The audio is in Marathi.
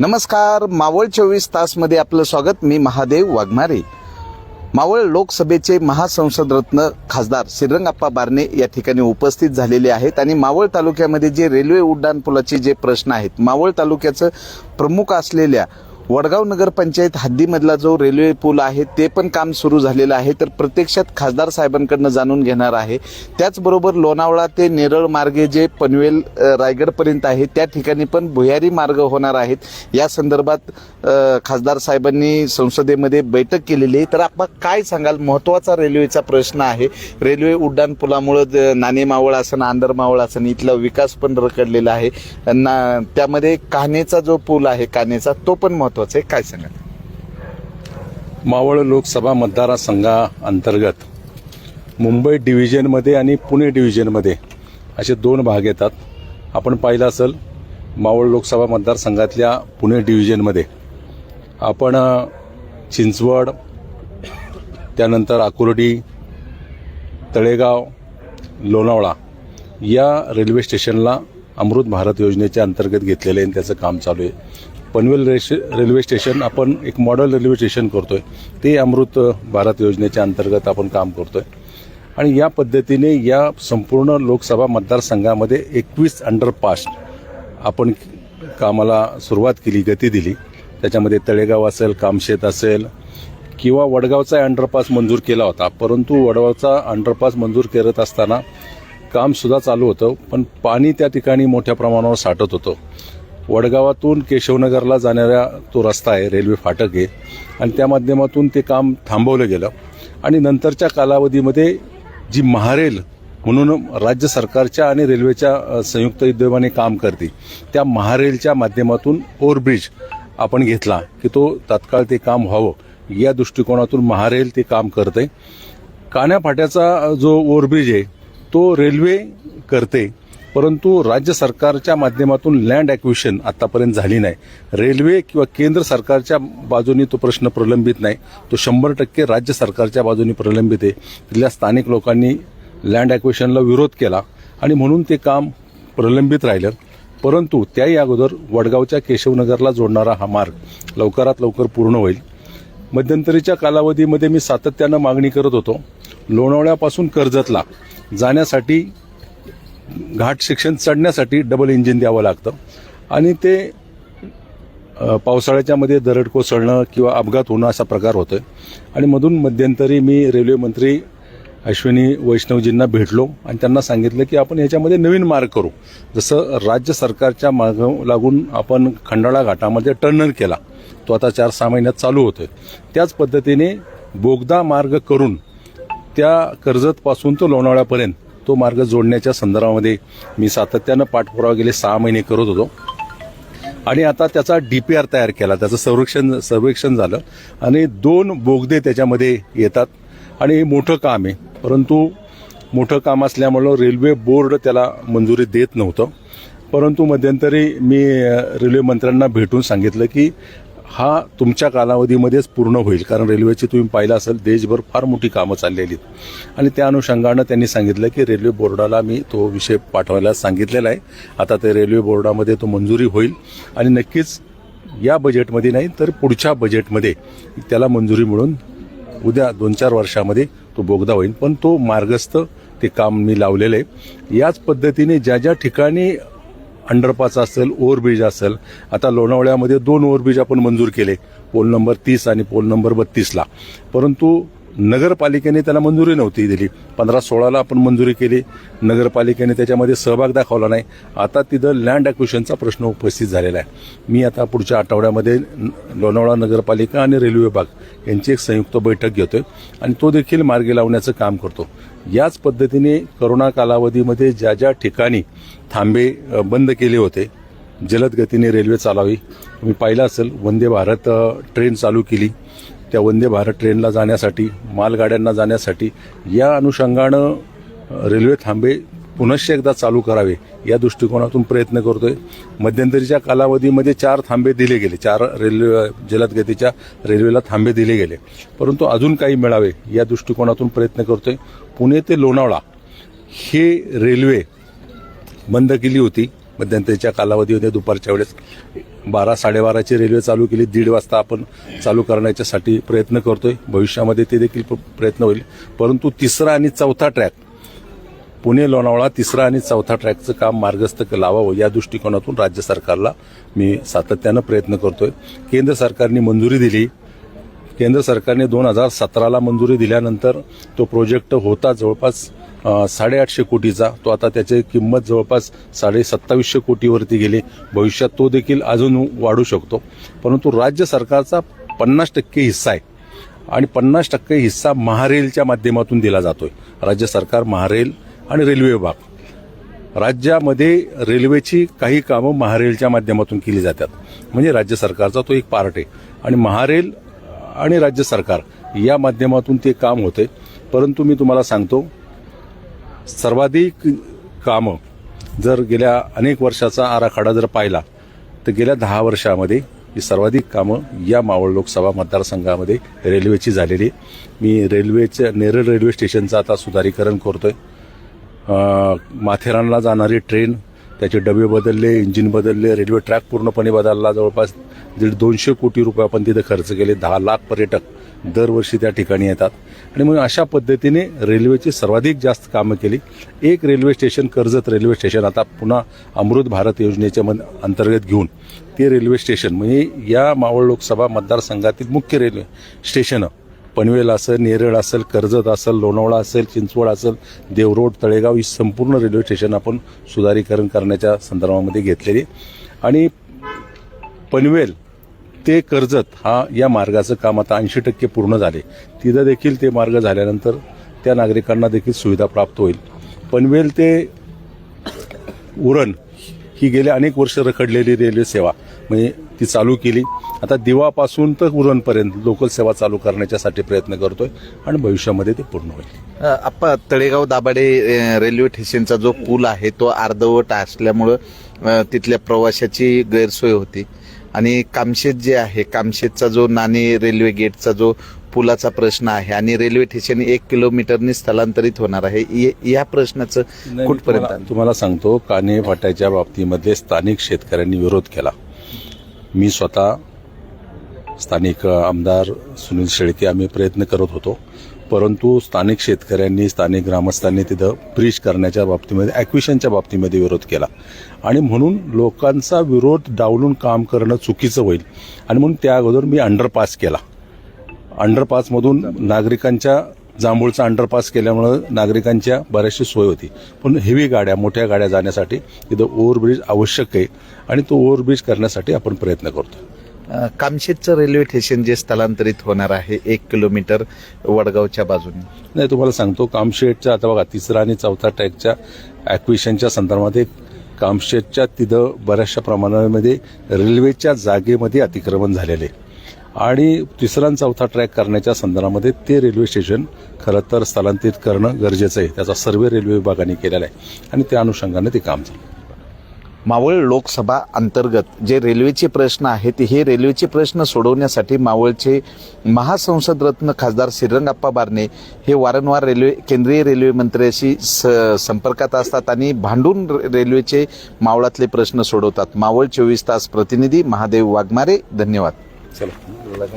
नमस्कार मावळ चोवीस तासमध्ये आपलं स्वागत. मी महादेव वाघमारे. मावळ लोकसभेचे महासंसद रत्न खासदार श्रीरंगाप्पा बारणे या ठिकाणी उपस्थित झालेले आहेत आणि मावळ तालुक्यामध्ये जे रेल्वे उड्डाणपुलाचे जे प्रश्न आहेत मावळ तालुक्याचं प्रमुख असलेल्या वडगाव नगरपंचायत हद्दीमधला जो रेल्वे पूल आहे ते पण काम सुरू झालेलं आहे. तर प्रत्यक्षात खासदार साहेबांकडनं जाणून घेणार आहे. त्याचबरोबर लोणावळा ते नेरळ मार्गे जे पनवेल रायगडपर्यंत आहे त्या ठिकाणी पण भुयारी मार्ग होणार आहेत. या संदर्भात खासदार साहेबांनी संसदेमध्ये बैठक केलेली आहे. तर आपण काय सांगाल? महत्त्वाचा रेल्वेचा प्रश्न आहे. रेल्वे उड्डाण पुलामुळं नाणे मावळ असन आंदर मावळ असन इथला विकास पण रखडलेला आहे. ना त्यामध्ये कान्हेचा जो पूल आहे कान्हेचा तो पण महत्वाचं आहे? काय सांगा मावळ लोकसभा मतदारसंघाअंतर्गत मुंबई डिव्हिजनमध्ये आणि पुणे डिव्हिजनमध्ये असे दोन भाग येतात. आपण पाहिलं असेल मावळ लोकसभा मतदारसंघातल्या पुणे डिव्हिजनमध्ये आपण चिंचवड त्यानंतर आकुर्डी तळेगाव लोणावळा या रेल्वे स्टेशनला अमृत भारत योजनेच्या अंतर्गत घेतलेले आहे आणि त्याचं काम चालू आहे. पनवेल रेश रेल्वे स्टेशन आपण एक मॉडेल रेल्वे स्टेशन करतो आहे ते अमृत भारत योजनेच्या अंतर्गत आपण काम करतो आहे आणि या पद्धतीने या संपूर्ण लोकसभा मतदारसंघामध्ये एकवीस अंडरपास आपण कामाला सुरुवात केली गती दिली. त्याच्यामध्ये तळेगाव असेल कामशेत असेल किंवा वडगावचा अंडरपास मंजूर केला होता. परंतु वडगावचा अंडरपास मंजूर करत असताना कामसुद्धा चालू होतं पण पाणी त्या ठिकाणी मोठ्या प्रमाणावर साठत होतं. वडगावातून केशवनगरला जाणारा तो रस्ता आहे रेल्वे फाटक आहे. आणि त्या माध्यमातून ते काम थांबवलं गेलं. आणि नंतरच्या कालावधीमध्ये जी महारेल म्हणून राज्य सरकारच्या आणि रेल्वेच्या संयुक्त उद्योगाने काम करते त्या महारेलच्या माध्यमातून ओव्हरब्रिज आपण घेतला की तो तात्काळ ते काम व्हावं. या दृष्टिकोनातून महारेल ते काम करते कान्याफाट्याचा जो ओव्हरब्रिज आहे तो रेल्वे करते. परंतु राज्य सरकारच्या माध्यमातून लँड ॲक्विशन आतापर्यंत झाली नाही. रेल्वे किंवा केंद्र सरकारच्या बाजूनी तो प्रश्न प्रलंबित नाही. तो शंभर टक्के राज्य सरकारच्या बाजूनी प्रलंबित आहे. तिथल्या स्थानिक लोकांनी लँड ॲक्विशनला विरोध केला आणि म्हणून ते काम प्रलंबित राहिलं. परंतु त्याही अगोदर वडगावच्या केशवनगरला जोडणारा हा मार्ग लवकरात लवकर पूर्ण होईल. मध्यंतरीच्या कालावधीमध्ये मी सातत्यानं मागणी करत होतो. लोणावळ्यापासून कर्जतला जाण्यासाठी घाट सेक्शन चढण्यासाठी डबल इंजिन द्यावं लागतं. आणि ते पावसाळ्याच्यामध्ये पावसाळ्याच्या मध्ये दरड कोसळणं किंवा अपघात होणं असा प्रकार होतो आहे आणि मधून मध्यंतरी मी रेल्वे मंत्री अश्विनी वैष्णवजींना भेटलो आणि त्यांना सांगितलं की आपण याच्यामध्ये नवीन मार्ग करू. जसं राज्य सरकारच्या माग लागून आपण खंडाळा घाटामध्ये टर्नर केला. तो आता चार सहा महिन्यात चालू होतोय. त्याच पद्धतीने बोगदा मार्ग करून त्या कर्जतपासून तो लोणावळ्यापर्यंत तो मार्ग जोडण्याच्या संदर्भामध्ये मी सातत्यानं पाठपुरावा गेले सहा महिने करत होतो. आणि आता त्याचा डी पी आर तयार केला. त्याचं संरक्षण सर्वेक्षण झालं. आणि दोन बोगदे त्याच्यामध्ये येतात. आणि हे मोठं काम आहे. परंतु मोठं काम असल्यामुळं रेल्वे बोर्ड त्याला मंजुरी देत नव्हतं. परंतु मध्यंतरी मी रेल्वे मंत्र्यांना भेटून सांगितलं की हा तुमच्या कालावधीमध्येच पूर्ण होईल. कारण रेल्वेची तुम्ही पाहिलं असेल देशभर फार मोठी कामं चाललेली आहेत. आणि त्या अनुषंगानं त्यांनी सांगितलं की रेल्वे बोर्डाला मी तो विषय पाठवायला सांगितलेला आहे. आता ते रेल्वे बोर्डामध्ये तो मंजुरी होईल. आणि नक्कीच या बजेटमध्ये नाही तर पुढच्या बजेटमध्ये त्याला मंजुरी मिळून उद्या दोन चार वर्षामध्ये तो बोगदा होईल. पण तो मार्गस्थ ते काम मी लावलेलं आहे. याच पद्धतीने ज्या ज्या ठिकाणी अंडरपास असेल ओव्हरब्रिज असेल आता लोणावळ्यामध्ये दोन ओव्हरब्रिज आपण मंजूर केले पोल नंबर तीस आणि पोल नंबर बत्तीसला. परंतु नगरपालिकेने त्याला मंजुरी नव्हती दिली. पंधरा सोळाला आपण मंजुरी केली. नगरपालिकेने त्याच्यामध्ये सहभाग दाखवला नाही. आता तिथं लँड ॲक्विशनचा प्रश्न उपस्थित झालेला आहे. मी आता पुढच्या आठवड्यामध्ये लोणावळा नगरपालिका आणि रेल्वे विभाग यांची एक संयुक्त बैठक घेतोय आणि तो देखील मार्गी लावण्याचं काम करतो. याच पद्धतीने करोना कालावधीमध्ये ज्या ज्या ठिकाणी थांबे बंद केले होते जलद गतीने रेल्वे चालावी. तुम्ही पाहिलं असेल वंदे भारत ट्रेन चालू केली. त्या वंदे भारत ट्रेनला जाण्यासाठी मालगाड्यांना जाण्यासाठी या अनुषंगानं रेल्वे थांबे पुनश्च एकदा चालू करावे या दृष्टिकोनातून प्रयत्न करतोय. मध्यंतरीच्या कालावधीमध्ये चार थांबे दिले गेले चार रेल्वे जलद गतीच्या रेल्वेला थांबे दिले गेले. परंतु अजून काही मिळावे या दृष्टिकोनातून प्रयत्न करतोय. पुणे ते लोणावळा हे रेल्वे बंद केली होती. मध्यंतरीच्या कालावधीमध्ये दुपारच्या वेळेस. बारा साडेबाराची रेल्वे चालू केली. दीड वाजता आपण चालू करण्याच्यासाठी प्रयत्न करतोय. भविष्यामध्ये ते देखील प्रयत्न होईल. परंतु तिसरा आणि चौथा ट्रॅक पुणे लोणावळा तिसरा आणि चौथा ट्रॅकचं काम मार्गस्थ लावावं या दृष्टिकोनातून राज्य सरकारला मी सातत्यानं प्रयत्न करतोय. केंद्र सरकारने मंजुरी दिली. केंद्र सरकारने दोन हजार सतराला मंजुरी दिल्यानंतर तो प्रोजेक्ट होता जवळपास साडेआठशे कोटीचा. तो आता त्याची किंमत जवळपास साडे सत्तावीसशे कोटीवरती गेली. भविष्यात तो देखील अजून वाढू शकतो. परंतु राज्य सरकारचा पन्नास टक्के हिस्सा आहे. आणि पन्नास टक्के हिस्सा महारेलच्या माध्यमातून दिला जातोय. राज्य सरकार महारेल आणि रेल्वे विभाग. राज्यामध्ये रेल्वेची काही कामं महारेलच्या माध्यमातून केली जातात. म्हणजे राज्य सरकारचा तो एक पार्ट आहे. आणि महारेल आणि राज्य सरकार या माध्यमातून ते काम होते. परंतु मी तुम्हाला सांगतो सर्वाधिक कामं जर गेल्या अनेक वर्षाचा आराखडा जर पाहिला तर गेल्या दहा वर्षामध्ये ही सर्वाधिक कामं या मावळ लोकसभा मतदारसंघामध्ये रेल्वेची झालेली मी रेल्वेच्या नेरळ रेल्वे स्टेशनचं आता सुधारीकरण करतोय. माथेरानला जाणारी ट्रेन त्याचे डबे बदलले इंजिन बदलले रेल्वे ट्रॅक पूर्णपणे बदलला. जवळपास दीड दोनशे कोटी रुपये आपण तिथे खर्च केले. दहा लाख पर्यटक दरवर्षी त्या ठिकाणी येतात. आणि म्हणून अशा पद्धतीने रेल्वेची सर्वाधिक जास्त कामं केली. एक railway station Karjat railway station आता पुन्हा अमृत भारत योजनेच्या मन अंतर्गत घेऊन ते रेल्वे स्टेशन म्हणजे या मावळ लोकसभा मतदारसंघातील मुख्य रेल्वे स्टेशनं पनवेल असेल नेरळ असेल कर्जत असेल लोणावळा असेल चिंचवड असेल देवरोड तळेगाव ही संपूर्ण रेल्वे स्टेशन आपण सुधारीकरण करण्याच्या संदर्भामध्ये घेतलेली. आणि पनवेल ते कर्जत हा या मार्गाचं काम आता ऐंशी टक्के पूर्ण झाले. तिथं देखील ते मार्ग झाल्यानंतर त्या नागरिकांना देखील सुविधा प्राप्त होईल. पनवेल ते उरण ही गेल्या अनेक वर्ष रखडलेली रेल्वे सेवा. म्हणजे ती चालू केली. आता दिवापासून तर उरणपर्यंत लोकल सेवा चालू करण्याच्यासाठी प्रयत्न करतोय आणि भविष्यामध्ये ते पूर्ण होईल. अ, आप्पा तळेगाव दाभाडे रेल्वे स्टेशनचा जो पूल आहे तो अर्धवट असल्यामुळं तिथल्या प्रवाशाची गैरसोय होती. आणि कामशेत जे आहे कामशेतचा जो नाणे रेल्वे गेटचा जो पुलाचा प्रश्न आहे आणि रेल्वे स्टेशन एक किलोमीटरनी स्थलांतरित होणार आहे य- प्रश्नाचं कुठपर्यंत तुम्हाला- तुम्हाला सांगतो काने फाट्याच्या बाबतीमध्ये स्थानिक शेतकऱ्यांनी विरोध केला. मी स्वतः स्थानिक आमदार सुनील शेळके आम्ही प्रयत्न करत होतो. परंतु स्थानिक शेतकऱ्यांनी स्थानिक ग्रामस्थांनी तिथं ब्रिज करण्याच्या बाबतीमध्ये ॲक्विशनच्या बाबतीमध्ये विरोध केला. आणि म्हणून लोकांचा विरोध डावलून काम करणं चुकीचं होईल. आणि म्हणून त्या अगोदर मी अंडरपास केला. अंडरपासमधून नागरिकांच्या जांभूळचा अंडरपास केल्यामुळं नागरिकांच्या बऱ्याचशी सोय होती. पण हेवी गाड्या मोठ्या गाड्या जाण्यासाठी तिथं ओव्हरब्रिज आवश्यक आहे आणि तो ओव्हरब्रिज करण्यासाठी आपण प्रयत्न करतो. कामशेतचं रेल्वे स्टेशन जे स्थलांतरित होणार आहे एक किलोमीटर वडगावच्या बाजूने. नाही तुम्हाला सांगतो कामशेटच्या आता बघा तिसरा आणि चौथा ट्रॅकच्या ॲक्विशनच्या संदर्भामध्ये कामशेटच्या तिथं बऱ्याचशा प्रमाणामध्ये रेल्वेच्या जागेमध्ये अतिक्रमण झालेले आहे. आणि तिसरा आणि चौथा ट्रॅक करण्याच्या संदर्भामध्ये ते रेल्वे स्टेशन खरं तर स्थलांतरित करणं गरजेचं आहे. त्याचा सर्वे रेल्वे विभागाने केलेला आहे. आणि त्या अनुषंगाने ते काम झालं मावळ लोकसभा अंतर्गत जे रेल्वेचे प्रश्न आहेत हे रेल्वेचे प्रश्न सोडवण्यासाठी मावळचे महासंसद रत्न खासदार श्रीरंगाप्पा बारणे हे वारंवार रेल्वे केंद्रीय रेल्वे मंत्र्याशी स संपर्कात असतात आणि भांडून रेल्वेचे मावळातले प्रश्न सोडवतात. मावळ चोवीस तास प्रतिनिधी महादेव वाघमारे धन्यवाद. चला